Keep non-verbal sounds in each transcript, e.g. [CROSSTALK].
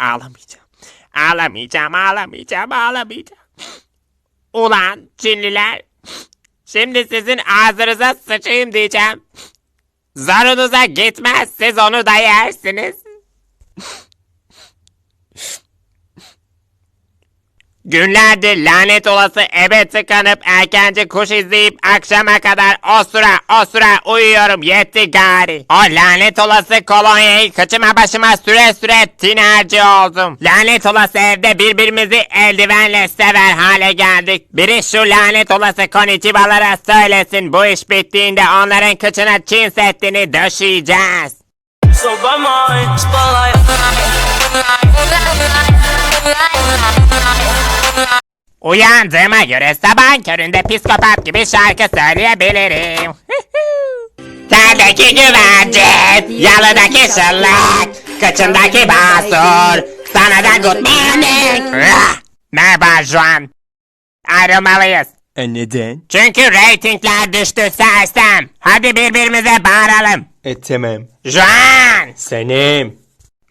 Ağlamayacağım. Ağlamayacağım, ağlamayacağım, ağlamayacağım. Ulan Çinliler. Şimdi sizin ağzınıza sıçayım diyeceğim. Zorunuza gitmez siz onu da yersiniz. Günlerdir lanet olası ebe tıkanıp erkence kuş izleyip akşama kadar osura osura uyuyorum yetti gari. O lanet olası kolonyayı kıçıma başıma süre süre tinerci oldum. Lanet olası evde birbirimizi eldivenle sever hale geldik. Biri şu lanet olası konnichiwalara söylesin bu iş bittiğinde onların kıçına Çin Seddi'ni döşeyeceğiz. So by my. Uyandığıma göre sabahın köründe psikopat gibi şarkı söyleyebilirim. [LAUGHS] Terdeki güvercin, yalıdaki şırlık, kıçındaki basur, sana da good morning. Ah! Merhaba Juan. Ayrılmalıyız. E neden? Çünkü reytingler düştü sersem. Hadi birbirimize bağıralım. E tamam. Juan! Senem.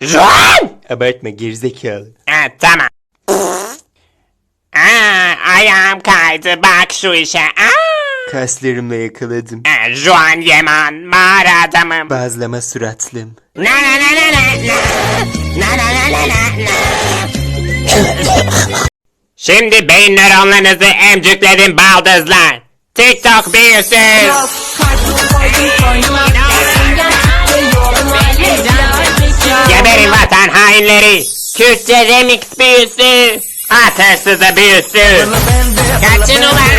Juan! Abartma gerizekalı. Evet tamam. Ayağım kaydı bak şu işe. Aa. Kaslarımla yakaladım. Ee, Juan Yeman mağara adamım. Bazlama suratlım. Na na na na na na. Na na na na na na. Şimdi beyin nöronlarınızı emcükledim baldızlar. TikTok büyüsün. Geberin vatan hainleri. Kürtçe remix büyüsü. At hırsızı büyüsü. Kaçın ulan.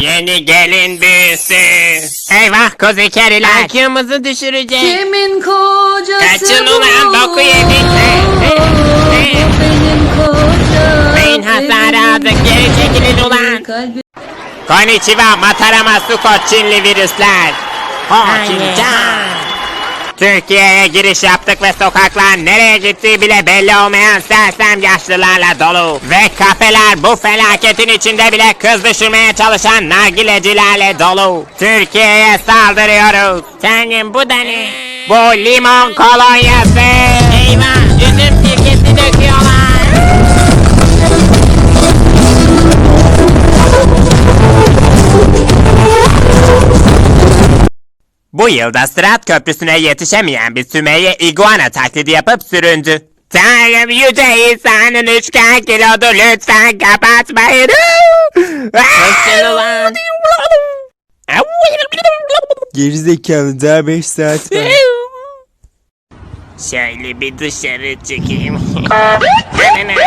Yeni gelin büyüsü. Eyvah kuzu keriler. IQ'muzu düşürecek. Kimin kocası Kaçın bu? ulan boku yedik. Benim kocam. Beyin hasarı aldık geri çekilin ulan. Kalbi Konnichiwa Matarama Suko Çinli virüsler. Hokincan. Türkiye'ye giriş yaptık ve sokaklar nereye gittiği bile belli olmayan sersem yaşlılarla dolu. Ve kafeler bu felaketin içinde bile kız düşürmeye çalışan nargilecilerle dolu. Türkiye'ye saldırıyoruz. Tanrım bu da ne? Bu limon kolonyası. Eyvah üzüm sirkesi döküyorlar. Bu yılda Sırat Köprüsü'ne yetişemeyen bir Sümeyye iguana taklidi yapıp süründü. Tanrım yüce İsa'nın üçgen kilodu lütfen kapatmayın. Nasıl ulan? Gerizekalı daha 5 saat var. Şöyle bir dışarı çıkayım.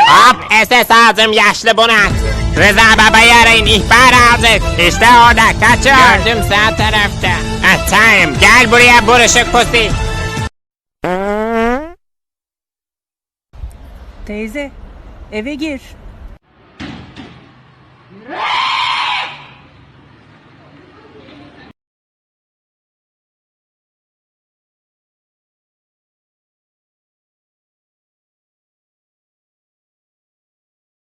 Hop SS aldım yaşlı bunak. Rıza babayı arayın ihbar aldık. İşte orada kaçıyor. Gördüm sağ tarafta. Ha, tamam gel buraya buruşuk pusi. Teyze, eve gir.